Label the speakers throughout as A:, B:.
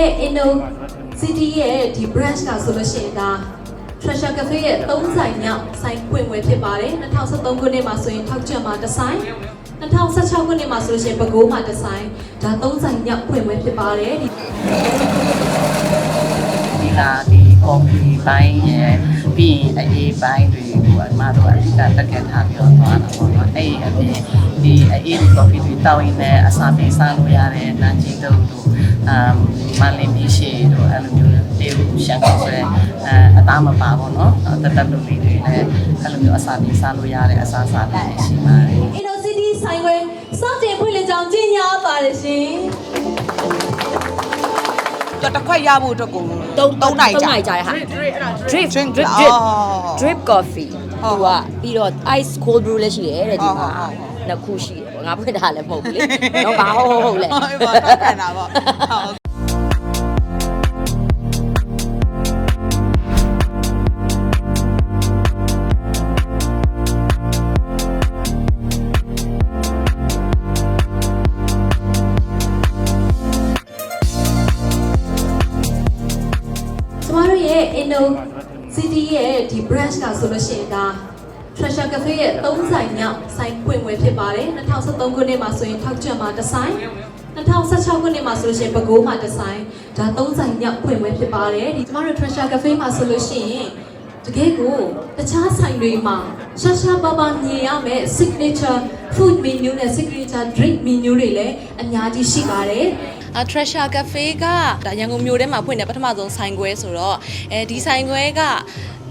A: ရဲ့ Indo City ရဲ့ဒီ branch ကဆိုလို့ရှိရင်ဒါ Treasure Cafe ရဲ့3ဆိုင်မြောက်ဆိုင်ပွင့်ပွဲဖြစ်ပါတယ်2013ခုနှစ်မှာဆိုရင်ထောက်ကျွတ်မှာတစ်ဆိုင်2016ခုနှစ်မှာဆိုလို့ရှိရင်ပဲခူးမှာတစ်ဆိုင်ဒါ3ဆိုင်မြောက်ပွင့်ပွဲဖြစ်ပါတယ်ဒီ
B: ဒီလာဒီ ကော်ဖီပိုင်းရဲ့ပြီးရင်အေးပိုင်းတွေကိုအမတို့အဓိကတက်ခဲ့ထားပြီးတော့သွားတာပေါ့နော်အဲ့ဒီအပြင်ဒီအေးကော်ဖီတွေတောက်ရင်လည်းအစာပေးစားလို့ရတယ်နန်းကြီးတုပ်တို့အမ်မလင်းပြီးရှိတို့အဲ့လိုမျိုးတေးရှန်ကောဆိုရဲအဲအသားမပါပေါ့နော်တက်တက်လို့လေးတွေလည်းအဲ့လိုမျိုးအစာပေးစားလို့ရတဲ့အစားအစာတွေရှိပါတယ်
A: Indo City ဆိုင်ပွဲစတင်ဖွင့်လှစ်ကြောင်းကြီးညာပါတယ်ရှင်
C: တော့တစ်ခွက်ရဖို့အတွက်ကို
D: သုံး
C: 3နိုင်ကြာ
D: 3နိုင်ကြာရဟာ drip
C: drip
D: drip
C: အော်
D: drip coffee
C: ဟုတ်
D: ဟိုကပြီးတော့ ice cold brew လည်းရှိတယ်တဲ့ဒီမှာ
C: ဟုတ်ဟုတ်ဟုတ်
D: နှစ်ခုရှိတယ်ပေါ့ငါဖွင့်ထားလည်းမဟုတ်ဘူးလေ တော့ဘာဟုတ်ဟုတ်ဟုတ်လဲ
C: ဟုတ်ပါတော့ခံတာပေါ့ဟုတ်
A: ကျမတို့ရဲ့ Indo City ရဲ့ဒီ branch ကဆိုလို့ရှိရင်ဒါ Treasure Cafe ရဲ့3ဆိုင်မြောက်ဆိုင်ပွင့်ပွဲဖြစ်ပါတယ်2013ခုနှစ်မှာဆိုရင်ထောက်ကျွတ်မှာတစ်ဆိုင်2016ခုနှစ်မှာဆိုလို့ရှိရင်ပဲခူးမှာတစ်ဆိုင်ဒါ3ဆိုင်မြောက်ပွင့်ပွဲဖြစ်ပါတယ်ဒီကျမတို့ Treasure Cafe မှာဆိုလို့ရှိရင်တကယ်ကိုတခြားဆိုင်တွေမှာရှာရှာပါပါမြင်ရမယ့် signature food menu နဲ့ signature drink menu တွေလည်းအများကြီးရှိပါတယ်
E: အ Treasure Cafe ကဒါရန်ကုန်မြို့ထဲမှာဖွင့်တဲ့ပထမဆုံးဆိုင်ခွဲဆိုတော့အဲဒီဆိုင်ခွဲက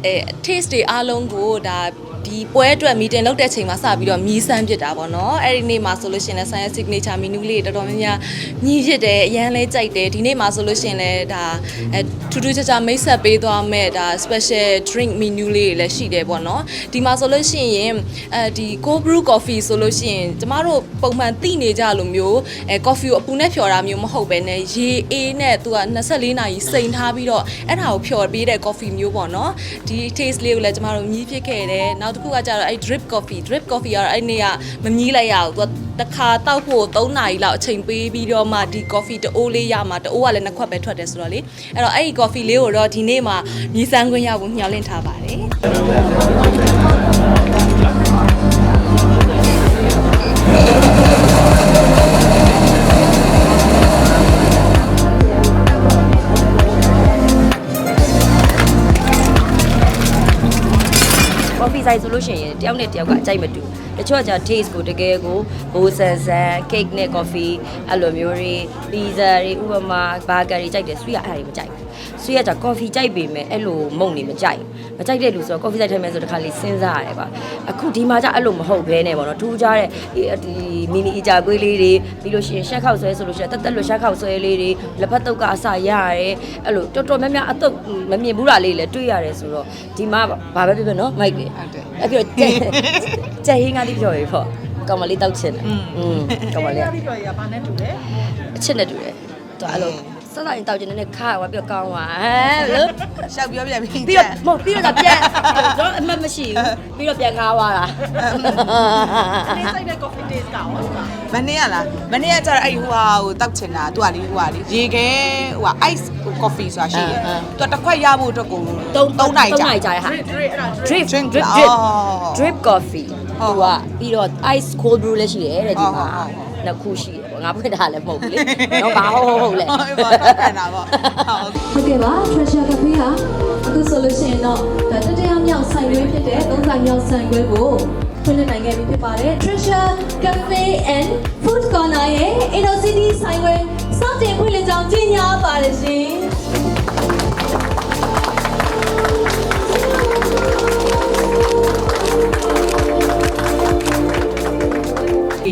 E: အဲ taste တွေအားလုံးကိုဒါ ဒီပွဲအတွက် meeting လုပ်တဲ့ချိန်မှာစပြီးတော့မြည်ဆန်းဖြစ်တာပေါ့နော်အဲ့ဒီနေ့မှာဆိုလို့ရှိရင်လည်း science signature menu လေးတွေတော်တော်များများညီးဖြစ်တယ်အရန်လဲကြိုက်တယ်ဒီနေ့မှာဆိုလို့ရှိရင်လည်းဒါအဲထူးထူးခြားခြားမိတ်ဆက်ပေးသွားမဲ့ဒါ special drink menu လေးတွေလည်းရှိတယ်ပေါ့နော်ဒီမှာဆိုလို့ရှိရင်အဲဒီ cold brew coffee ဆိုလို့ရှိရင်ကျမတို့ပုံမှန်သိနေကြလိုမျိုးအဲ coffee ကိုအပူနဲ့ဖြော်တာမျိုးမဟုတ်ပဲねရေအေးနဲ့သူက24နာရီစိန်ထားပြီးတော့အဲ့ဒါကိုဖြော်ပေးတဲ့ coffee မျိုးပေါ့နော်ဒီ taste လေးကိုလည်းကျမတို့မြည်ဖြစ်ခဲ့တယ်နောက်တစ်ခုကကျတော့အဲ့ drip coffee drip coffee ကတော့အဲ့နေ့ကမမြည်လိုက်ရဘူးသူကတစ်ခါတောက်ဖို့3နာရီလောက်အချိန်ပေးပြီးတော့မှဒီ coffee တအိုးလေးရမှာတအိုးကလည်းနှစ်ခွက်ပဲထွက်တယ်ဆိုတော့လေအဲ့တော့အဲ့ဒီ coffee လေးကိုတော့ဒီနေ့မှာမြည်စမ်းခွင့်ရဖို့မျှော်လင့်ထားပါတယ်
D: coffee ဆိုင်ဆိုလို့ရှိရင်တယောက်နဲ့တယောက်ကအကြိုက်မတူတချို့ကじゃ taste ကိုတကယ်ကိုဘိုးဆန်ဆန် cake နဲ့ coffee အဲ့လိုမျိုးတွေ pizza တွေဥပမာ burger တွေကြိုက်တယ်ဆွေးရအဲ့ဒါတွေမကြိုက်ဘူး ဆွေရကြကော်ဖီကြိုက်ပေမဲ့အဲ့လိုမုံနေမကြိုက်မကြိုက်တဲ့လူဆိုတော့ကော်ဖီကြိုက်ထဲမဲ့ဆိုတခါလေးစဉ်းစားရတယ်ပါအခုဒီမှာကြအဲ့လိုမဟုတ်ဘဲနဲ့ပေါ့နော်ထူးခြားတဲ့ဒီမီနီအီဂျာကွေးလေးတွေပြီးလို့ရှိရင်ရှက်ခောက်ဆွဲဆိုလို့ရှိရင်တက်တက်လို့ရှက်ခောက်ဆွဲလေးတွေလက်ဖက်တုပ်ကအစရရတယ်အဲ့လိုတော်တော်များများအတုပ်မမြင်ဘူးတာလေးလည်းတွေ့ရတယ်ဆိုတော့ဒီမှာဘာပဲဖြစ်ဖြစ်နော်မိုက်လေး
C: ဟုတ်တယ်
D: အဲ့ပြီးတော့ကြက်ဟင်းကားတိပြောရေပေါ့ကောင်မလေးတောက်ချင်တယ်อืมကောင်မလေး
C: ကားတိပြောရေကဘာနဲ့တူလဲ
D: အချစ်နဲ့တူတယ်တော်အဲ့လို စစရင်တောက်ချင်တဲ့ခါကပြီးတော့ကောင်းသွားဟမ်လို့
C: ရှောက်ပြောပြပြီး
D: ပြီးတော့မဟုတ်ပြီးတော့ပြန်တော့အမှတ်မရှိဘူးပြီးတော့ပြန်ခါသွားတာ
C: နေစိတ်တဲ့ coffee taste ကရောမနေ့ကလားမနေ့ကကျတော့အဲ့ဟိုဟာကိုတောက်ချင်တာသူကလေဟိုဟာလေရေခဲဟိုဟာ ice coffee ဆိုတာရှိတယ်သူကတစ်ခွက်ရဖို့အတွက်ကို
D: သုံး
C: 3နိုင်ကြာ
D: နိုင်ကြာရဟာ drip
C: drip
D: drip
C: အော်
D: drip coffee
C: ဟု
D: ဟို
C: တ်
D: ကပြီးတော့ ice cold brew လည်းရှိတယ်တဲ့ဒီမှာ
C: ဟုတ်ဟုတ်ဟုတ်
D: နှစ်ခုရှိတယ်ပေါ့ငါဖွင့်ထားလည်းမဟုတ်ဘူးလေတော့ဘာဟုတ်ဟုတ်ဟုတ်လဲ
C: ဟုတ်ပါတော့ခံတာပေါ့ဟုတ်
A: ဟုတ်ကဲ့ပါ Treasure Cafe ဟာအခုဆိုလို့ရှိရင်တော့ဒါတတိယမြောက်ဆိုင်ခွဲဖြစ်တဲ့သုံးဆိုင်မြောက်ဆိုင်ခွဲကိုဖွင့်လှစ်နိုင်ခဲ့ပြီဖြစ်ပါတယ် Treasure Cafe and Food Corner ရဲ့ Indo City ဆိုင်ခွဲစတင်ဖွင့်လှစ်ကြောင်းကြီးညာပါတယ်ရှင်
B: ဒီ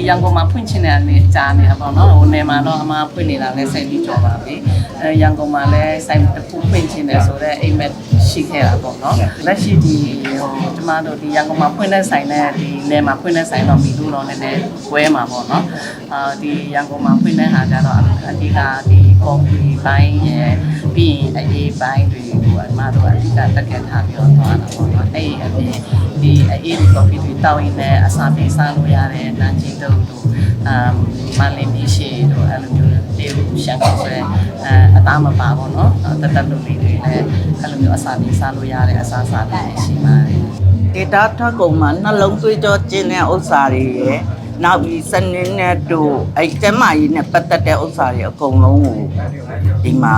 B: ရန်ကုန်မှာဖွင့်ချင်တဲ့အနေကြားနေတာပေါ့နော်ဟိုနယ်မှာတော့အမဖွင့်နေတာလည်းစိတ်ပြီးကြော်ပါပြီအဲရန်ကုန်မှာလည်းစိုက်တစ်ခုဖွင့်ချင်တယ်ဆိုတော့အိမ်မက် ရှိခဲ့တာပေါ့နော်လက်ရှိဒီဟိုကျမတို့ဒီရန်ကုန်မှာဖွင့်တဲ့ဆိုင်နဲ့ဒီနယ်မှာဖွင့်တဲ့ဆိုင်တော့ပြီးလို့တော့နည်းနည်းဝဲမှာပေါ့နော်အာဒီရန်ကုန်မှာဖွင့်တဲ့ဟာကြတော့အဓိကဒီကော်ဖီပိုင်းရဲ့ပြီးရင်အေးပိုင်းတွေကိုအမတို့အဓိကတက်ခဲ့ထားပြီးတော့သွားတာပေါ့နော်အဲ့ဒီအပြင်ဒီအေးကော်ဖီတွေတောက်ရင်လည်းအစာပေးစားလို့ရတယ်နန်းကြီးတုပ်တို့အမ်မလင်းပြီးရှိတို့အဲ့လိုမျိုး တေးရှန်ကောဆိုရဲအဲအသားမပါပေါ့နော်တက်တက်လူလေးတွေလည်းအဲ့လိုမျိုးအစာပြေးစားလို့ရတဲ့အစားအစာတွေရှိပါတယ်
F: ဒေတာထွက်ကုန်မှာနှလုံးသွေးကြောကျင်းတဲ့ဥစ္စာတွေရယ်နောက်ပြီးစနင်းနဲ့တို့အဲ့ကျမကြီးနဲ့ပတ်သက်တဲ့ဥစ္စာတွေအကုန်လုံးကိုဒီမှာ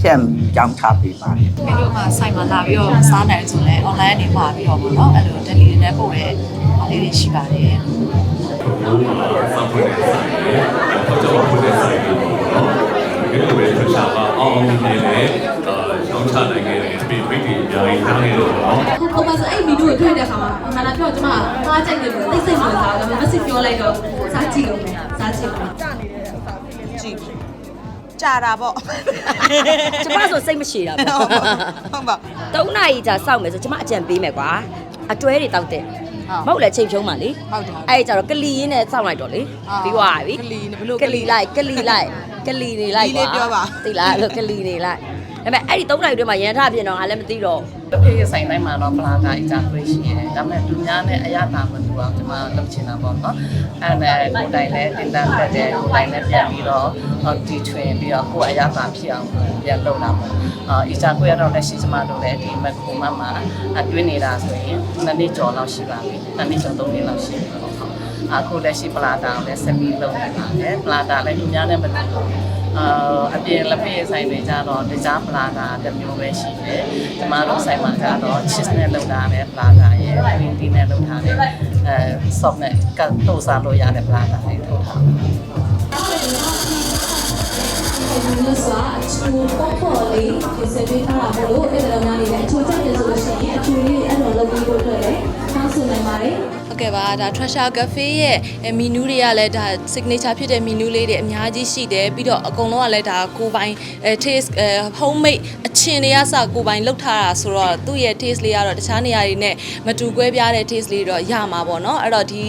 F: ဖြတ်ပြီးကြောင်းချပေးပါတယ်
G: မင်းတို့မှဆိုင်မှာလာပြီးတော့စားနိုင်ဆိုလဲ online အနေမှာပြီးတော့ပေါ့နော်အဲ့လို delivery နဲ့ပို့ရဲအားလေးတွေရှိပါတယ်
H: စောင့်ဖွင့်တဲ့ဆိုင်တွေထောက်ကြောဖွင့်တဲ့ဆိုင်တွေပေါ့နော် ဒီလိုပဲထွက်ရှာပါအောင်အောင်နေလေအာရောင်းချနိုင်ခဲ့တယ်ပြီးမိတ်တွေအများကြီးနားနေလို့ပေါ့နော်
A: ဟိုမှာဆိုအဲ့မီနူကိုတွေ့တဲ့အခါမှာဟာလာပြောကျမသွားကြိုက်တယ်လို့သိစိတ်ဝင်စားတော့မစစ်ပြောလိုက်တော့စားကြည့်လို့စားကြည့်လို့
C: ကြည့်ကြာတာပေါ့
D: ကျမဆိုစိတ်မရှိတာပေါ့
C: ဟုတ်ပါ
D: ၃နာရီကြာစောင့်မယ်ဆိုကျမအကြံပေးမယ်ကွာအတွဲတွေတောက်တယ်မဟုတ်လေချိန်ဖြုံးပါလေ
C: ဟုတ်တယ်
D: အဲ့ကြတော့ကလီရင်းနဲ့စောင့်လိုက်တော့လေ
C: အာ
D: ပြီးသွားပြီ
C: ကလီနဲ့ဘယ်လို
D: ကလီလိုက်ကလီလိုက် ကလီနေလိုက်
C: လီလေးပြောပါ
D: သိလားအဲ့လိုကလီနေလိုက်ဒါပေမဲ့အဲ့ဒီ၃နာရီအတွင်းမှာရန်ထပြင်တော့ငါလည်းမသိတော့
B: တစ်ဖေးဆိုင်တိုင်းမှာတော့ပလာကအကြခွေးရှိတယ်ဒါပေမဲ့သူများနဲ့အရသာမတူအောင်ကျွန်မလုပ်ချင်တာပေါ့နော်အဲ့ဒါကိုယ်တိုင်လည်းတင်တန်းတက်တယ်ကိုယ်တိုင်လည်းပြန်ပြီးတော့ဟောဒီထွင်ပြီးတော့ကိုယ်အရသာဖြစ်အောင်ပြန်လုပ်တာပေါ့အာအကြခွေးကတော့လက်ရှိကျွန်မတို့လည်းဒီမက်ခုမမှာအတွင်းနေတာဆိုရင်နှစ်နှစ်ကျော်လောက်ရှိပါပြီနှစ်နှစ်ကျော်သုံးနှစ်လောက်ရှိပြီပေါ့ဟုတ် အခုလက်ရှိပလာတာကိုလည်းဆက်ပြီးလုပ်နေပါတယ်ပလာတာလည်းသူများနဲ့မတူဘူးအာအပြင်လက်ဖေးဆိုင်တွေကြတော့တခြားပလာတာတစ်မျိုးပဲရှိတယ်။ကျမတို့ဆိုင်မှာကြတော့ cheese နဲ့လုပ်ထားတဲ့ပလာတာရယ် green tea နဲ့လုပ်ထားတဲ့အဲ soft နဲ့ကတ်တို့စားလို့ရတဲ့ပလာတာတွေထုတ်ထားတယ်
A: ဒီလိုဆိုအချူပေါ့ပေါ့လေးဒီစပေးထားတာမို့လို့အဲ့ဒါများနေတယ်အချူချက်တယ်ဆိုလို့ရှိရင်အချူလေးအဲ့လိုလုပ်ပြီးဖို့အတွက်လည်းတောင်း ဆိုနိုင်ပါတယ်
E: ဟုတ်ကဲ့ပါဒါ Treasure Cafe ရဲ့မီနူးတွေကလည်းဒါ signature ဖြစ်တဲ့မီနူးလေးတွေအများကြီးရှိတယ်ပြီးတော့အကုန်လုံးကလည်းဒါကိုယ်ပိုင်အဲ taste အဲ homemade အချင်တွေကစကိုယ်ပိုင်လုပ်ထားတာဆိုတော့သူ့ရဲ့ taste လေးကတော့တခြားနေရာတွေနဲ့မတူကွဲပြားတဲ့ taste လေးတော့ရမှာပေါ့နော်အဲ့တော့ဒီ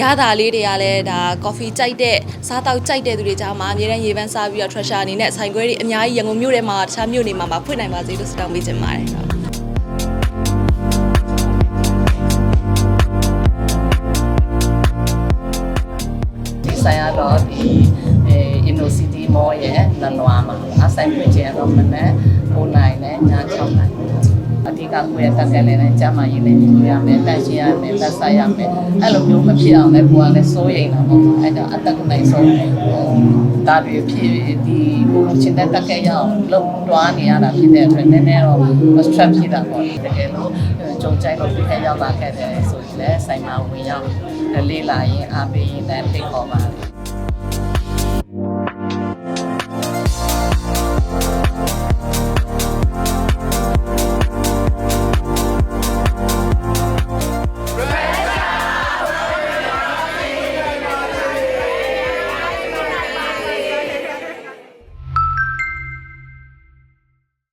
E: ရတာလေးတွေကလည်းဒါ coffee ကြိုက်တဲ့စားတောက်ကြိုက်တဲ့သူတွေကြားမှာအများတန်းရေပန်းစားပြီးတော့ Treasure အနေနဲ့ဆိုင်ခွဲတွေအများကြီးရန်ကုန်မြို့ထဲမှာတခြားမြို့နေမှာမှာဖွင့်နိုင်ပါစေလို့ဆုတောင်းပေးချင်ပါတယ်
B: ဆိုင်ကတော့ဒီအဲ Innocity Mall ရဲ့နနွာမှာအဆိုင်ဖွင့်ခြင်းတော့မနေ့9နိုင်နဲ့ည6နိုင် အဓိကကိုယ့်ရဲ့တက်တယ်လည်းကျမ်းမာရေးလည်းညီရမယ်တန်ရှင်းရမယ်လက်ဆက်ရမယ်အဲ့လိုမျိုးမဖြစ်အောင်လည်းကိုယ်ကလည်းစိုးရိမ်တာပေါ့အဲ့တော့အသက်နိုင်ဆုံးဒါတွေဖြစ်ဒီကိုလိုချင်တဲ့တက်ခဲ့ရအောင်လုံတွားနေရတာဖြစ်တဲ့အတွက်နည်းနည်းတော့ stress ဖြစ်တာပေါ့တကယ်လို့ကြုံကြိုက်လို့ဒီထက်ရောက်လာခဲ့တယ်ဆိုရင်လည်းဆိုင်မှာဝင်ရောက်လေးလာရင်အားပေးရင်လည်းဖိတ်ခေါ်ပါတယ်